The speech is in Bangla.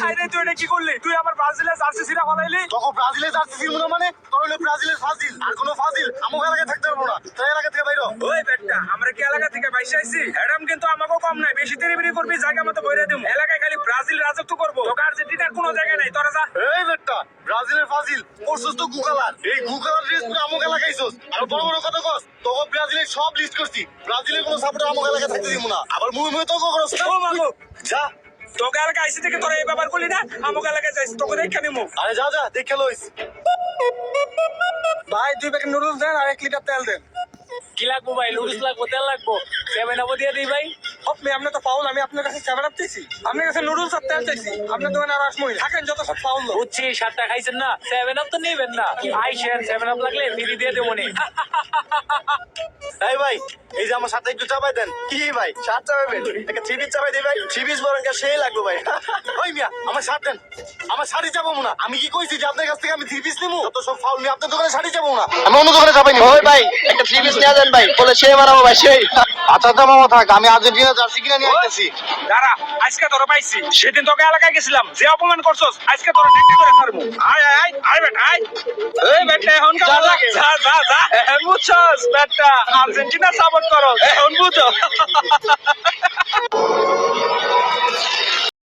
হাই রে তুই এটা কি করলি? তুই আমার ব্রাজিলের জার্সি সিরা ফলাইলি তখন ব্রাজিলের জার্সি ছিল না মানে? তোর হলো ব্রাজিলের ফাজিল। আর কোনো ফাজিল? আমুক এলাকায় থাকতে পারব না। তাই এলাকা থেকে বাইরো ওই বেটা আমরা কি এলাকা থেকে বাইসে আইছি এডাম কিন্তু আমাকেও কম নাই। বেশি তেরিবিরি করবি জায়গা মতো বইরে দিম। এলাকায় খালি ব্রাজিল রাজত্ব করব। তোকে আর্জেন্টিনার কোনো জায়গা নাই। তোরা যা। এই বেটা ব্রাজিলের ফাজিল। করছিস তো গুকালার এই গুকালার ড্রেস তুই আমুক এলাকাইছস আর বড় বড় কথা কস তোকে ব্রাজিলের সব লিস্ট করছি। ব্রাজিলের কোনো সাপোর্টার আমুক এলাকায় থাকতে দিব না। আবার মুই মুই তোকে করছ যা। তোকে এলাকা আইসি থেকে তোরা এই ব্যাপার করলি না? আমাকে এলাকায় যাইছি তোকে দেখে নিমু। আরে যা যা দেখে লইস। ভাই দুই প্যাকেট নুডলস দেন আর এক লিটার তেল দেন। কি লাগবো ভাই? নুডলস লাগবো তেল লাগবো। সেভেন আপও দিয়ে দিই ভাই। আপনি আপনি তো পাউল আমি আপনার কাছে সেভেন আপ চাইছি আপনার কাছে নুডলস আর তেল চাইছি। আপনার দোকানে আর আসমই থাকেন যত সব পাউল বুঝছি সাতটা খাইছেন না? সেভেন আপ তো নেবেন না। আইসেন সেভেন আপ লাগলে ফ্রি দিয়ে দেবো নি। এই ভাই এই যে আমার সাথে একটু চাপাই দেন। কি ভাই শার্ট চাপাবেন একটা থ্রি পিস চাপাই দিই ভাই। থ্রি পিস বরং সেই লাগবে ভাই। ওই মিয়া আমার শার্ট দেন। আমার শাড়ি চাপাবো না। আমি কি কইছি যে আপনার কাছ থেকে আমি থ্রি পিস নেব তো সব ফাউল নিয়ে আপনার দোকানে শাড়ি চাপাবো না। আমি অন্য দোকানে নিবো ওই ভাই একটা থ্রি পিস নিয়ে যান ভাই। বলে সে বানাবো ভাই সেই। আচ্ছা আচ্ছা মামা থাক আমি আর্জেন্টিনা জার্সি কিনে নিয়ে আসতেছি দাঁড়া আজকে তোরা পাইছি। সেদিন তোকে এলাকায় গেছিলাম। যে অপমান করছস আজকে তোরা টেকটি করে মারমু আয় আয় আয় আয় বেটা আয়। এই বেটা এখন কেমন লাগে? যা যা যা। এখন বুঝছস বেটা আর্জেন্টিনা সাপোর্ট করো এখন বুঝো।